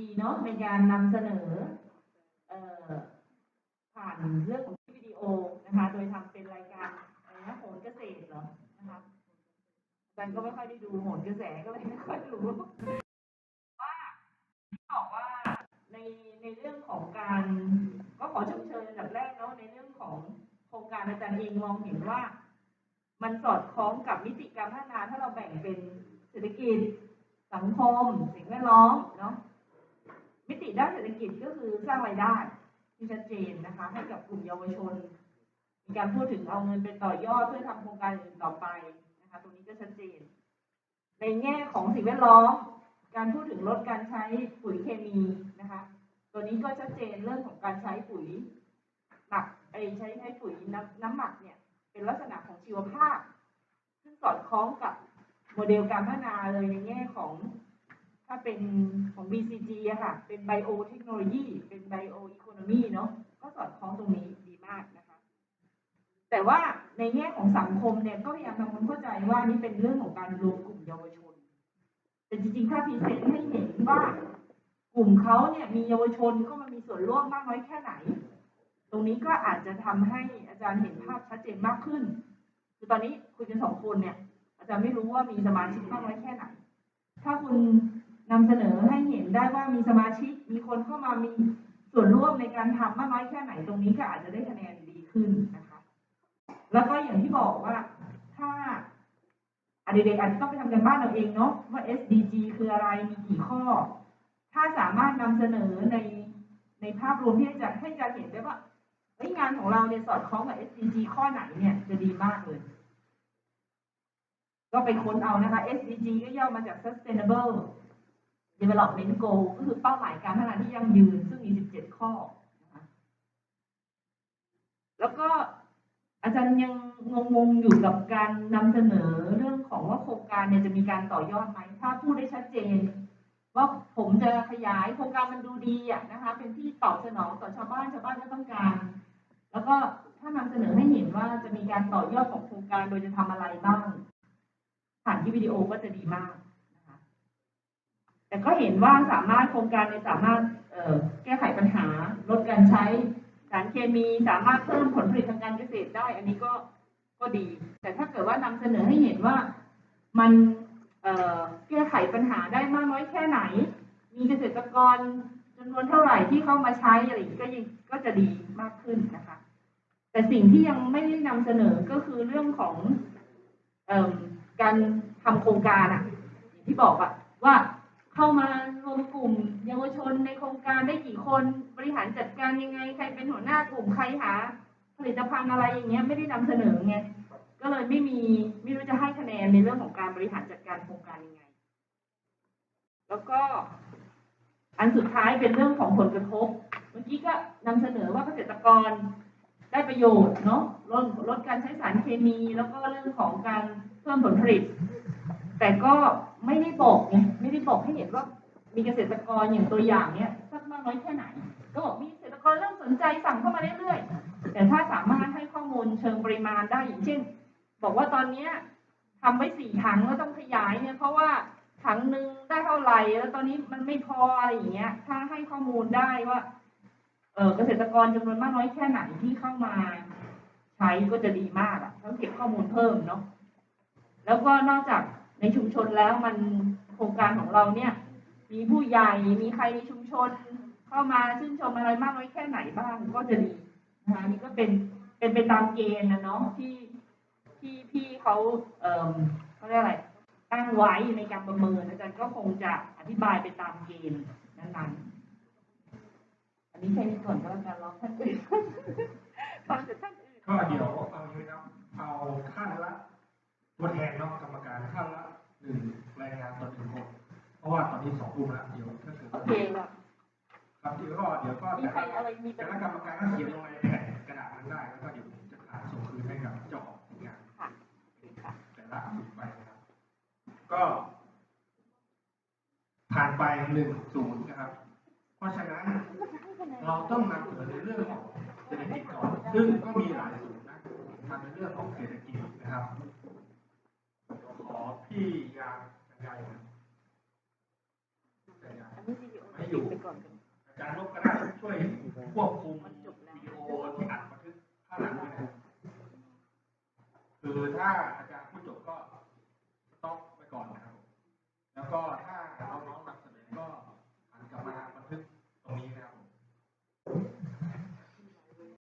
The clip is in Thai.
ดีเนาะในการนำเสนออผ่านเรื่องของวิดีโอนะคะ โดยทำเป็นรายการอะไรนะโหนเกษตรเหรอนะคะอาจารย์ก็ไม่ค่อยได้ดูโหนกระแสก็เลยไม่ค่อยรู้ว่าบอกว่าในในเรื่องของการ ก็ขอชมเชยอันดับแรกเนาะในเรื่องของโครงการอาจารย์เองมองเห็นว่า มันสอดคล้องกับมิติการพัฒนาถ้าเราแบ่งเป็นเศรษฐกิจสังคม สิ่งแวดล้อมเนาะ มิติด้านเศรษฐกิจก็คือสร้างรายได้ที่ชัดเจนนะคะ ให้กับกลุ่มเยาวชน มีการพูดถึงเอาเงินไปต่อยอดเพื่อทำโครงการอื่นต่อไปนะคะ ตรงนี้ก็ชัดเจน ในแง่ของสิ่งแวดล้อม การพูดถึงลดการใช้ปุ๋ยเคมีนะคะ ตัวนี้ก็ชัดเจนเรื่องของการใช้ปุ๋ยหมักไอใช้ใช้ปุ๋ยน้ำน้ำหมักเนี่ย เป็นลักษณะของชีวภาพ ซึ่งสอดคล้องกับโมเดลการพัฒนาเลยในแง่ของถ้าเป็นของ BC อะค่ะ เป็น Bio Technology เป็น Bio Economy เนาะ ก็สอดคล้องตรงนี้ดีมากนะคะ แต่ว่าในแง่ของสังคมเนี่ย ก็พยายามทำความเข้าใจว่านี่เป็นเรื่องของการรวมกลุ่มเยาวชน แต่จริงๆ ถ้าพรีเซนต์ให้เห็นว่ากลุ่มเขาเนี่ยมีเยาวชนเขามามีส่วนร่วมมากน้อยแค่ไหน ตรงนี้ก็อาจจะทำให้อาจารย์เห็นภาพชัดเจนมากขึ้น คือตอนนี้คุยกันสองคนเนี่ย อาจารย์ไม่รู้ว่ามีสมาชิกมากน้อยแค่ไหน ถ้าคุณ นำเสนอให้เห็นได้ว่ามีสมาชิก มีคนเข้ามามีส่วนร่วมในการทำมากน้อยแค่ไหนตรงนี้ก็อาจจะได้คะแนนดีขึ้นนะคะ แล้วก็อย่างที่บอกว่าถ้าอะเด็กๆอาจจะต้องไปทำกันบ้านเอาเองเนาะว่า SDG คืออะไรมีกี่ข้อ ถ้าสามารถนำเสนอในในภาพรวมที่จะให้จะเห็นได้ว่าเฮ้ยงานของเราเนี่ยสอดคล้องกับ SDG ข้อไหนเนี่ยจะดีมากเลย ก็ไปค้นเอานะคะ SDG ก็ย่อมาจาก Sustainable Development Goal ก็คือเป้าหมายการพัฒนาที่ยั่งยืน ซึ่งมี 17 ข้อ แล้วก็อาจารย์ยังงงๆอยู่กับการนำเสนอเรื่องของว่าโครงการเนี่ยจะมีการต่อยอดไหม ถ้าพูดได้ชัดเจน ว่าผมจะขยายโครงการมันดูดีอะนะคะ เป็นที่ตอบสนองต่อชาวบ้านชาวบ้านก็ต้องการ แล้วก็ถ้านำเสนอให้เห็นว่าจะมีการต่อยอดของโครงการโดยจะทำอะไรบ้างผ่านที่วิดีโอก็จะดีมาก แต่ก็เห็นว่าสามารถโครงการเนี่ยสามารถแก้ไขปัญหาลดการใช้สารเคมีสามารถเพิ่มผลผลิตทางการเกษตรได้ อันนี้ก็ก็ดี แต่ถ้าเกิดว่านำเสนอให้เห็นว่ามันแก้ไขปัญหาได้มากน้อยแค่ไหน มีเกษตรกรจำนวนเท่าไหร่ที่เข้ามาใช้อะไรก็ยิ่งก็จะดีมากขึ้นนะคะ แต่สิ่งที่ยังไม่ได้นำเสนอก็คือเรื่องของอการทำโครงการอะอย่างที่บอกอะว่า เข้ามารวมกลุ่ม เยาวชนในโครงการได้กี่คนบริหารจัดการยังไง ใครเป็นหัวหน้ากลุ่มใครหา ผลิตภัณฑ์อะไรอย่างเงี้ยไม่ได้นำเสนอไงก็เลยไม่มีไม่รู้จะให้คะแนนในเรื่องของการบริหารจัดการโครงการยังไง แล้วก็อันสุดท้ายเป็นเรื่องของผลกระทบ เมื่อกี้ก็นำเสนอว่าเกษตรกรได้ประโยชน์เนาะลดลดการใช้สารเคมี แล้วก็เรื่องของการเพิ่มผลผลิต แต่ก็ไม่ได้บอกไงไม่ได้บอกให้เห็นว่ามีเกษตรกรอย่างตัวอย่างเนี้ยสักมากน้อยแค่ไหน ก็บอกมีเกษตรกรเริ่มสนใจสั่งเข้ามาเรื่อยๆแต่ถ้าสามารถให้ข้อมูลเชิงปริมาณได้อย่างเช่น บอกว่าตอนเนี้ยทำไว้สี่ถังแล้วต้องขยายเนี่ยเพราะว่าถังหนึ่งได้เท่าไหร่แล้วตอนนี้มันไม่พออะไรอย่างเงี้ย ถ้าให้ข้อมูลได้ว่าเออเกษตรกรจำนวนมากน้อยแค่ไหนที่เข้ามา ใช้ก็จะดีมากอะต้องเก็บข้อมูลเพิ่มเนาะแล้วก็นอกจาก ในชุมชนแล้วมันโครงการของเราเนี่ย มีผู้ใหญ่มีใครในชุมชน เข้ามาชื่นชมอะไรมากน้อยแค่ไหนบ้างก็จะดีนะคะนี่ก็เป็นเป็นไปตามเกณฑ์นะเนาะที่ที่พี่เขาเอ่อเขาเรียกอะไรตั้งไว้ในการประเมินอาจารย์ก็คงจะอธิบายไปตามเกณฑ์นั้นๆอันนี้แค่นี้ก่อนก็แล้วกันรอท่านอื่นฟังจาก บเดี๋ยวก็เดี๋ยวก็มีแต่ใครละอะไรมีแต่ปัญละหากรรมการก็เขียนลงในแผ่นกระดาษนั้นได้แล้วก็เดี๋ยวผมจะถ่ายส่งคืนให้กับเจ้าของงานค่ะค่ะแต่ละกลุ่มไปนะครับ ก็ผ่านไปหนึ่งศูนย์นะครับ เพราะฉะนั้นเราต้องนำเสนอในเรื่องของเศรษฐกิจก่อน ซึ่งก็มีหลายสูตรนะทำในเรื่องของเศรษฐกิจนะครับ ขอพี่ยางยางใหญ่นะยางอันนี้วิดีโอไม่อยู่ จารย์ลบก็ได้ช่วยควบคุมวิดีโอที่อัดบันทึกข้างหลังด้วยนะคือถ้าอาจารย์ผู้จบก็ต้องไปก่อนนะครับ แล้วก็ถ้า